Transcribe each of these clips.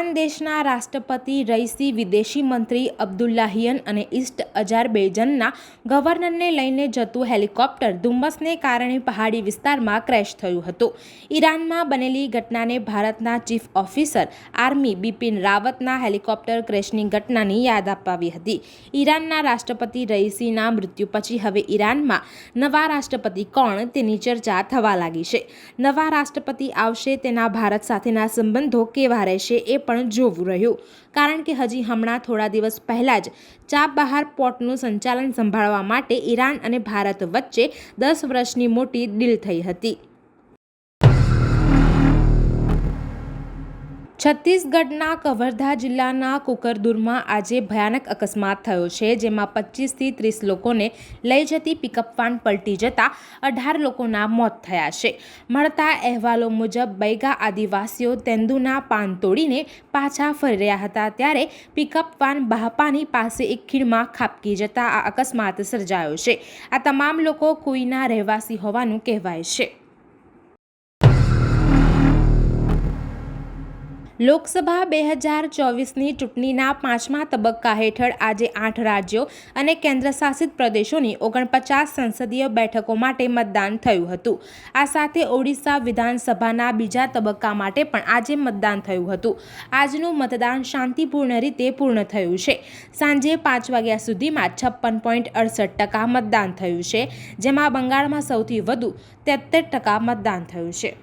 Iran દેશના રાષ્ટ્રપતિ, રઈસી, વિદેશી મંત્રી અબ્દુલ્લાહિયન અને ઈસ્ટ અજારબૈજનના ગવર્નરને લઈને જતું હેલિકોપ્ટર ધુમ્મસને કારણે પહાડી વિસ્તારમાં ક્રેશ થયું હતું. ઈરાનમાં બનેલી ઘટનાને ભારતના ચીફ ઓફિસર આર્મી બિપિન રાવતના હેલિકોપ્ટર ક્રેશની ઘટનાની યાદ અપાવી હતી. ઈરાનના રાષ્ટ્રપતિ રઈસીના મૃત્યુ પછી હવે ઈરાનમાં નવા રાષ્ટ્રપતિ કોણ તેની ચર્ચા થવા લાગી છે. નવા રાષ્ટ્રપતિ આવશે તેના ભારત સાથેના સંબંધો કેવા રહેશે એ પણ જોવું રહ્યું. કારણ કે હજી હમણાં થોડા દિવસ પહેલાં જ ચાબહાર પોર્ટનું સંચાલન સંભાળવા માટે ઈરાન અને ભારત વચ્ચે દસ વર્ષની મોટી ડીલ થઈ હતી. છત્તીસગઢના કવર્ધા જિલ્લાના કુકરદુરમાં આજે ભયાનક અકસ્માત થયો છે, જેમાં પચીસથી ત્રીસ લોકોને લઈ જતી પિકઅપ વાન પલટી જતા અઢાર લોકોના મોત થયા છે. મળતા અહેવાલો મુજબ, બૈગા આદિવાસીઓ તેંદુના પાન તોડીને પાછા ફરી રહ્યા હતા, ત્યારે પિકઅપ વાન બહાપાની પાસે એક ખીણમાં ખાબકી જતા આ અકસ્માત સર્જાયો છે. આ તમામ લોકો કુઈના રહેવાસી હોવાનું કહેવાય છે. લોકસભા બે હજાર ચોવીસની ચૂંટણીના પાંચમા તબક્કા હેઠળ આજે આઠ રાજ્યો અને કેન્દ્રશાસિત પ્રદેશોની ઓગણપચાસ સંસદીય બેઠકો માટે મતદાન થયું હતું. આ સાથે ઓડિશા વિધાનસભાના બીજા તબક્કા માટે પણ આજે મતદાન થયું હતું. આજનું મતદાન શાંતિપૂર્ણ રીતે પૂર્ણ થયું છે. સાંજે પાંચ વાગ્યા સુધીમાં છપ્પન પોઈન્ટ અડસઠ ટકા મતદાન થયું છે, જેમાં બંગાળમાં સૌથી વધુ તેત્તેર ટકા મતદાન થયું છે.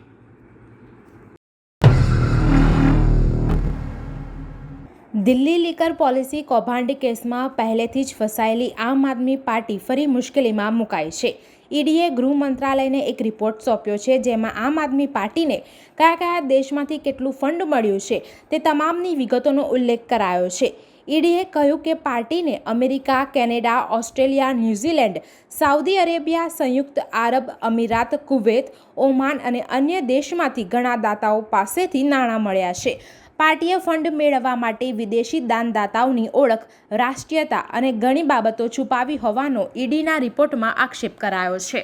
દિલ્હી લીકર પોલિસી કૌભાંડ કેસમાં પહેલેથી જ ફસાયેલી આમ આદમી પાર્ટી ફરી મુશ્કેલીમાં મુકાઈ છે. ઈડીએ ગૃહ મંત્રાલયને એક રિપોર્ટ સોંપ્યો છે જેમાં આમ આદમી પાર્ટીને કયા કયા દેશમાંથી કેટલું ફંડ મળ્યું છે તે તમામની વિગતોનો ઉલ્લેખ કરાયો છે. ઈડીએ કહ્યું કે પાર્ટીને America, Canada, Australia, New Zealand, Saudi Arabia, સંયુક્ત આરબ અમીરાત, કુવૈત, ઓમાન અને અન્ય દેશમાંથી ઘણા દાતાઓ પાસેથી નાણાં મળ્યા છે. પાર્ટીએ ફંડ મેળવવા માટે વિદેશી દાનદાતાઓની ઓળખ, રાષ્ટ્રીયતા અને ઘણી બાબતો છુપાવી હોવાનો ઈડીના રિપોર્ટમાં આક્ષેપ કરાયો છે.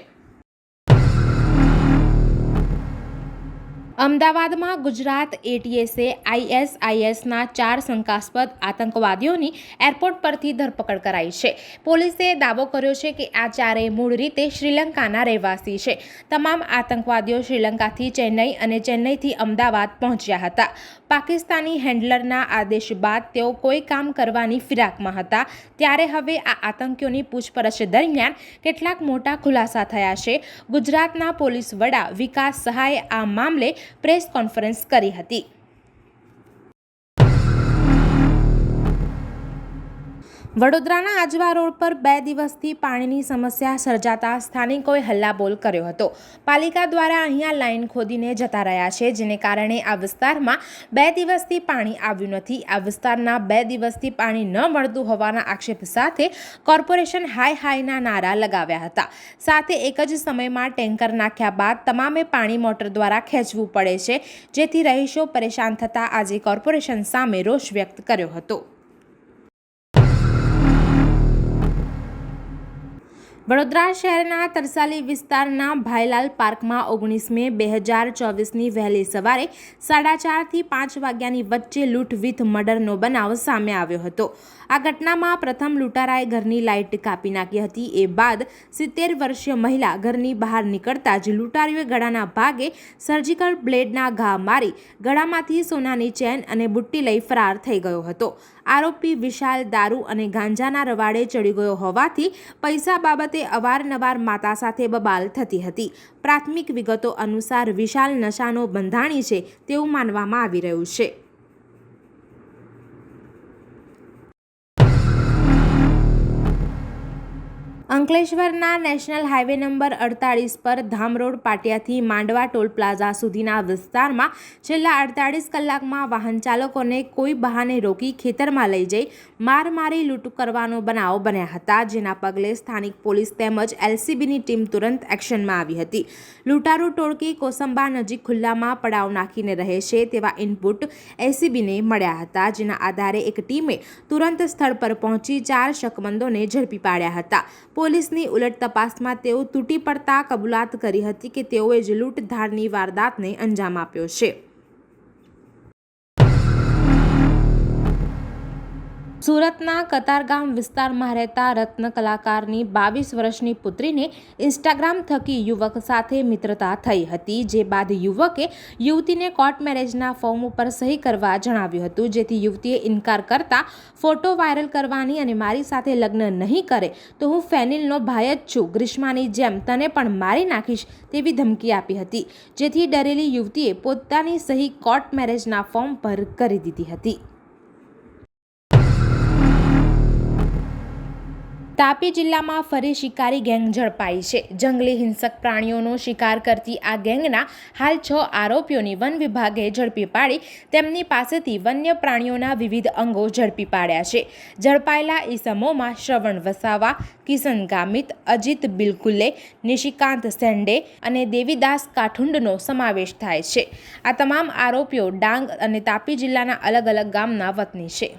અમદાવાદમાં ગુજરાત એટીએસે આઈએસઆઈએસના ચાર શંકાસ્પદ આતંકવાદીઓની એરપોર્ટ પરથી ધરપકડ કરાઈ છે. પોલીસે દાવો કર્યો છે કે આ ચારેય મૂળ રીતે શ્રીલંકાના રહેવાસી છે. તમામ આતંકવાદીઓ શ્રીલંકાથી ચેન્નઈ અને ચેન્નઈથી અમદાવાદ પહોંચ્યા હતા. પાકિસ્તાની હેન્ડલરના આદેશ બાદ તેઓ કોઈ કામ કરવાની ફિરાકમાં હતા. ત્યારે હવે આ આતંકીઓની પૂછપરછ દરમિયાન કેટલાક મોટા ખુલાસા થયા છે. ગુજરાતના પોલીસ વડા વિકાસ સહાયે આ મામલે પ્રેસ કોન્ફરન્સ કરી હતી. વડોદરાના આજવા રોડ પર બે દિવસથી પાણીની સમસ્યા સર્જાતા સ્થાનિકોએ હલ્લાબોલ કર્યો હતો. પાલિકા દ્વારા અહીંયા લાઈન ખોદીને જતા રહ્યા છે, જેને કારણે આ વિસ્તારમાં બે દિવસથી પાણી આવ્યું નથી. આ વિસ્તારના બે દિવસથી પાણી ન મળતું હોવાના આક્ષેપ સાથે કોર્પોરેશન હાય હાયના નારા લગાવ્યા હતા. સાથે એક જ સમયમાં ટેન્કર નાખ્યા બાદ તમામે પાણી મોટર દ્વારા ખેંચવું પડે છે, જેથી રહીશો પરેશાન થતાં આજે કોર્પોરેશન સામે રોષ વ્યક્ત કર્યો હતો. વડોદરા શહેરના તરસાલી વિસ્તારના ભાઈલાલ પાર્કમાં ઓગણીસ મે બે હજાર ચોવીસની વહેલી સવારે સાડા ચારથી પાંચ વાગ્યાની વચ્ચે લૂંટ વિથ મર્ડરનો બનાવ સામે આવ્યો હતો. આ ઘટનામાં પ્રથમ લૂંટારાએ ઘરની લાઇટ કાપી નાખી હતી. એ બાદ સિત્તેર વર્ષીય મહિલા ઘરની બહાર નીકળતા જ લૂંટારીઓએ ગળાના ભાગે સર્જિકલ બ્લેડના ઘા મારી ગળામાંથી સોનાની ચેન અને બુટ્ટી લઈ ફરાર થઈ ગયો હતો. આરોપી વિશાલ દારૂ અને ગાંજાના રવાડે ચડી ગયો હોવાથી પૈસા બાબતે અવારનવાર માતા સાથે બબાલ થતી હતી. પ્રાથમિક વિગતો અનુસાર વિશાલ નશાનો બંધાણી છે તેવું માનવામાં આવી રહ્યું છે. અંકલેશ્વરના નેશનલ હાઈવે નંબર અડતાળીસ પર ધામરોડ પાટિયાથી માંડવા ટોલ પ્લાઝા સુધીના વિસ્તારમાં છેલ્લા અડતાળીસ કલાકમાં વાહન ચાલકોને કોઈ બહાને રોકી ખેતરમાં લઈ જઈ માર મારી લૂંટ કરવાનો બનાવ બન્યા હતા, જેના પગલે સ્થાનિક પોલીસ તેમજ એલસીબીની ટીમ તુરંત એક્શનમાં આવી હતી. લૂંટારૂ ટોળકી કોસંબા નજીક ખુલ્લામાં પડાવ નાખીને રહે છે તેવા ઇનપુટ એસીબીને મળ્યા હતા, જેના આધારે એક ટીમે તુરંત સ્થળ પર પહોંચી ચાર શકમંદોને ઝડપી પાડ્યા હતા. પોલીસની ઉલટ તપાસમાં તેઓ તૂટી પડતા કબૂલાત કરી હતી કે તેઓએ જ લૂંટધારની વારદાતને અંજામ આપ્યો છે. સુરતના કતારગામ વિસ્તારમાં રહેતા રત્ન કલાકારની બાવીસ વર્ષની પુત્રીને ઇન્સ્ટાગ્રામ થકી યુવક સાથે મિત્રતા થઈ હતી, જે બાદ યુવકે યુવતીને કોર્ટ મેરેજના ફોર્મ ઉપર સહી કરવા જણાવ્યું હતું. જેથી યુવતીએ ઇનકાર કરતા ફોટો વાયરલ કરવાની અને મારી સાથે લગ્ન નહીં કરે તો હું ફેનિલનો ભાઈ જ છું. ગ્રીષ્માની જેમ તને પણ મારી નાખીશ તેવી ધમકી આપી હતી, જેથી ડરેલી યુવતીએ પોતાની સહી કોર્ટ મેરેજના ફોર્મ પર કરી દીધી હતી. તાપી જિલ્લામાં ફરી શિકારી ગેંગ ઝડપાઈ છે. જંગલી હિંસક પ્રાણીઓનો શિકાર કરતી આ ગેંગના હાલ છ આરોપીઓની વન વિભાગે ઝડપી પાડી. તેમની પાસેથી વન્ય પ્રાણીઓના વિવિધ અંગો ઝડપી પાડ્યા છે. ઝડપાયેલા ઈસમોમાં શ્રવણ વસાવા, કિશન ગામિત, અજીત બિલકુલે, નિશિકાંત સેંડે અને દેવીદાસ કાઠુંડનો સમાવેશ થાય છે. આ તમામ આરોપીઓ ડાંગ અને તાપી જિલ્લાના અલગ અલગ ગામના વતની છે.